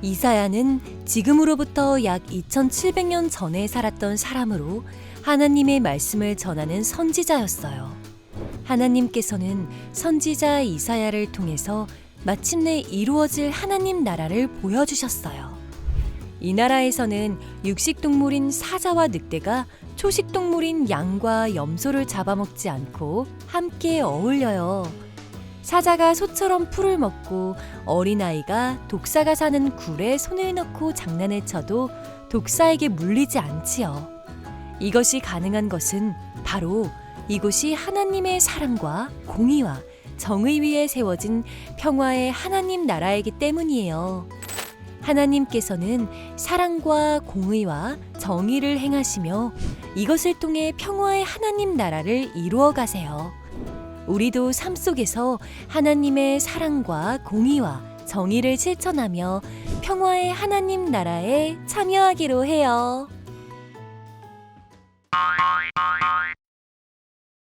이사야는 지금으로부터 약 2700년 전에 살았던 사람으로 하나님의 말씀을 전하는 선지자였어요. 하나님께서는 선지자 이사야를 통해서 마침내 이루어질 하나님 나라를 보여주셨어요. 이 나라에서는 육식 동물인 사자와 늑대가 초식 동물인 양과 염소를 잡아먹지 않고 함께 어울려요. 사자가 소처럼 풀을 먹고 어린아이가 독사가 사는 굴에 손을 넣고 장난을 쳐도 독사에게 물리지 않지요. 이것이 가능한 것은 바로 이곳이 하나님의 사랑과 공의와 정의 위에 세워진 평화의 하나님 나라이기 때문이에요. 하나님께서는 사랑과 공의와 정의를 행하시며 이것을 통해 평화의 하나님 나라를 이루어 가세요. 우리도 삶 속에서 하나님의 사랑과 공의와 정의를 실천하며 평화의 하나님 나라에 참여하기로 해요.